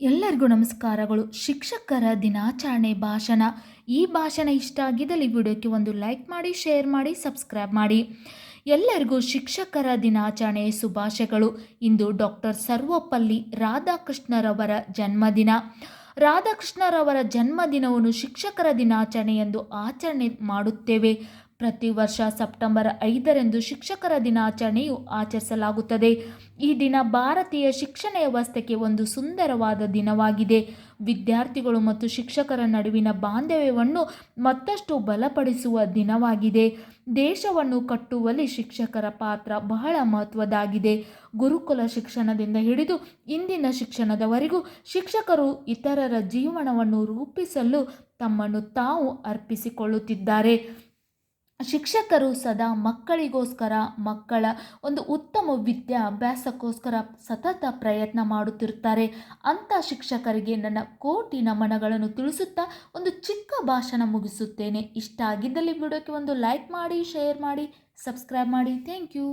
ಎಲ್ಲರಿಗೂ ನಮಸ್ಕಾರಗಳು. ಶಿಕ್ಷಕರ ದಿನಾಚರಣೆ ಭಾಷಣ. ಈ ಭಾಷಣ ಇಷ್ಟ ಆಗಿದ್ದಲ್ಲಿ ವಿಡಿಯೋಕ್ಕೆ ಒಂದು ಲೈಕ್ ಮಾಡಿ, ಶೇರ್ ಮಾಡಿ, ಸಬ್ಸ್ಕ್ರೈಬ್ ಮಾಡಿ. ಎಲ್ಲರಿಗೂ ಶಿಕ್ಷಕರ ದಿನಾಚರಣೆ ಶುಭಾಶಯಗಳು. ಇಂದು ಡಾಕ್ಟರ್ ಸರ್ವಪಲ್ಲಿ ರಾಧಾಕೃಷ್ಣರವರ ಜನ್ಮದಿನ. ರಾಧಾಕೃಷ್ಣರವರ ಜನ್ಮದಿನವನ್ನು ಶಿಕ್ಷಕರ ದಿನಾಚರಣೆ ಎಂದು ಆಚರಣೆ ಮಾಡುತ್ತೇವೆ. ಪ್ರತಿ ವರ್ಷ ಸೆಪ್ಟೆಂಬರ್ ಐದರಂದು ಶಿಕ್ಷಕರ ದಿನಾಚರಣೆಯು ಆಚರಿಸಲಾಗುತ್ತದೆ. ಈ ದಿನ ಭಾರತೀಯ ಶಿಕ್ಷಣ ವ್ಯವಸ್ಥೆಗೆ ಒಂದು ಸುಂದರವಾದ ದಿನವಾಗಿದೆ. ವಿದ್ಯಾರ್ಥಿಗಳು ಮತ್ತು ಶಿಕ್ಷಕರ ನಡುವಿನ ಬಾಂಧವ್ಯವನ್ನು ಮತ್ತಷ್ಟು ಬಲಪಡಿಸುವ ದಿನವಾಗಿದೆ. ದೇಶವನ್ನು ಕಟ್ಟುವಲ್ಲಿ ಶಿಕ್ಷಕರ ಪಾತ್ರ ಬಹಳ ಮಹತ್ವದಾಗಿದೆ ಗುರುಕುಲ ಶಿಕ್ಷಣದಿಂದ ಹಿಡಿದು ಇಂದಿನ ಶಿಕ್ಷಣದವರೆಗೂ ಶಿಕ್ಷಕರು ಇತರರ ಜೀವನವನ್ನು ರೂಪಿಸಲು ತಮ್ಮನ್ನು ತಾವು ಅರ್ಪಿಸಿಕೊಳ್ಳುತ್ತಿದ್ದಾರೆ. ಶಿಕ್ಷಕರು ಸದಾ ಮಕ್ಕಳಿಗೋಸ್ಕರ, ಮಕ್ಕಳ ಒಂದು ಉತ್ತಮ ವಿದ್ಯಾಭ್ಯಾಸಕ್ಕೋಸ್ಕರ ಸತತ ಪ್ರಯತ್ನ ಮಾಡುತ್ತಿರುತ್ತಾರೆ. ಅಂಥ ಶಿಕ್ಷಕರಿಗೆ ನನ್ನ ಕೋಟಿ ನಮನಗಳನ್ನು ತಿಳಿಸುತ್ತಾ ಒಂದು ಚಿಕ್ಕ ಭಾಷಣ ಮುಗಿಸುತ್ತೇನೆ. ಇಷ್ಟ ಆಗಿದ್ದಲ್ಲಿ ವಿಡಿಯೋಕ್ಕೆ ಒಂದು ಲೈಕ್ ಮಾಡಿ, ಶೇರ್ ಮಾಡಿ, ಸಬ್ಸ್ಕ್ರೈಬ್ ಮಾಡಿ. Thank you.